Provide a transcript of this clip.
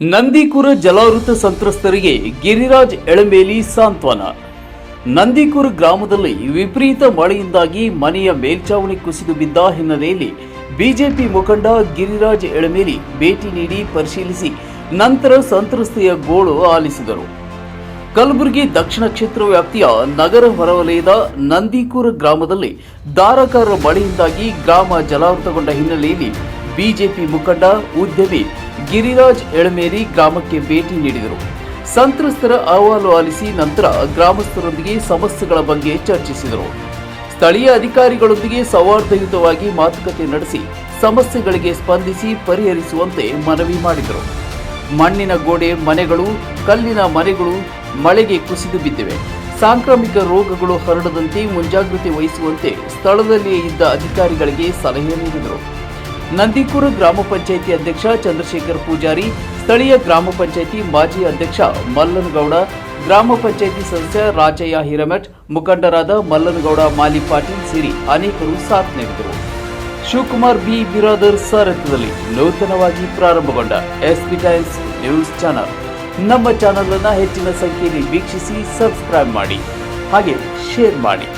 ನಂದಿಕುರ ಜಲಾವೃತ ಸಂತ್ರಸ್ತರಿಗೆ ಗಿರಿರಾಜ್ ಎಳಮೇಲಿ ಸಾಂತ್ವನ. ನಂದಿಕುರ ಗ್ರಾಮದಲ್ಲಿ ವಿಪರೀತ ಮಳೆಯಿಂದಾಗಿ ಮನೆಯ ಮೇಲ್ಚಾವಣಿ ಕುಸಿದು ಬಿದ್ದ ಹಿನ್ನೆಲೆಯಲ್ಲಿ ಬಿಜೆಪಿ ಮುಖಂಡ ಗಿರಿರಾಜ್ ಎಳಮೇಲಿ ಭೇಟಿ ನೀಡಿ ಪರಿಶೀಲಿಸಿ ನಂತರ ಸಂತ್ರಸ್ತೆಯ ಗೋಳು ಆಲಿಸಿದರು. ಕಲಬುರಗಿ ದಕ್ಷಿಣ ಕ್ಷೇತ್ರ ವ್ಯಾಪ್ತಿಯ ನಗರ ಹೊರವಲಯದ ನಂದಿಕೂರ ಗ್ರಾಮದಲ್ಲಿ ಧಾರಾಕಾರ ಮಳೆಯಿಂದಾಗಿ ಗ್ರಾಮ ಜಲಾವೃತಗೊಂಡ ಹಿನ್ನೆಲೆಯಲ್ಲಿ ಬಿಜೆಪಿ ಮುಖಂಡ ಉದ್ಯಮಿ ಗಿರಿರಾಜ್ ಎಳಮೇರಿ ಗ್ರಾಮಕ್ಕೆ ಭೇಟಿ ನೀಡಿದರು. ಸಂತ್ರಸ್ತರ ಅಹವಾಲು ಆಲಿಸಿ ನಂತರ ಗ್ರಾಮಸ್ಥರೊಂದಿಗೆ ಸಮಸ್ಯೆಗಳ ಬಗ್ಗೆ ಚರ್ಚಿಸಿದರು. ಸ್ಥಳೀಯ ಅಧಿಕಾರಿಗಳೊಂದಿಗೆ ಸೌಹಾರ್ದಯುತವಾಗಿ ಮಾತುಕತೆ ನಡೆಸಿ ಸಮಸ್ಯೆಗಳಿಗೆ ಸ್ಪಂದಿಸಿ ಪರಿಹರಿಸುವಂತೆ ಮನವಿ ಮಾಡಿದರು. ಮಣ್ಣಿನ ಗೋಡೆ, ಮನೆಗಳು, ಕಲ್ಲಿನ ಮನೆಗಳು ಮಳೆಗೆ ಕುಸಿದು ಬಿದ್ದಿವೆ. ಸಾಂಕ್ರಾಮಿಕ ರೋಗಗಳು ಹರಡದಂತೆ ಮುಂಜಾಗ್ರತೆ ವಹಿಸುವಂತೆ ಸ್ಥಳದಲ್ಲಿಯೇ ಇದ್ದ ಅಧಿಕಾರಿಗಳಿಗೆ ಸಲಹೆ ನೀಡಿದರು. ನಂದಿಕೂರ ಗ್ರಾಮ ಪಂಚಾಯಿತಿ ಅಧ್ಯಕ್ಷ ಚಂದ್ರಶೇಖರ್ ಪೂಜಾರಿ, ಸ್ಥಳೀಯ ಗ್ರಾಮ ಪಂಚಾಯಿತಿ ಮಾಜಿ ಅಧ್ಯಕ್ಷ ಮಲ್ಲನಗೌಡ, ಗ್ರಾಮ ಪಂಚಾಯಿತಿ ಸದಸ್ಯ ರಾಜಯ್ಯ ಹಿರಮಠ್ ಮುಖಂಡರಾದ ಮಲ್ಲನಗೌಡ, ಮಾಲಿ ಪಾಟೀಲ್ ಸೇರಿ ಅನೇಕರು ಸಾಥ್ ನೀಡಿದರು. ಶಿವಕುಮಾರ್ ಬಿ. ಬಿರಾದರ್ ಸಾರಥ್ಯದಲ್ಲಿ ನೂತನವಾಗಿ ಪ್ರಾರಂಭಗೊಂಡ ಎಸ್ಪಿ ಟೈಮ್ಸ್ ನ್ಯೂಸ್ ಚಾನಲ್. ನಮ್ಮ ಚಾನಲ್ ಅನ್ನು ಹೆಚ್ಚಿನ ಸಂಖ್ಯೆಯಲ್ಲಿ ವೀಕ್ಷಿಸಿ ಸಬ್ಸ್ಕ್ರೈಬ್ ಮಾಡಿ. ಹಾಗೆ ಶೇರ್ ಮಾಡಿ.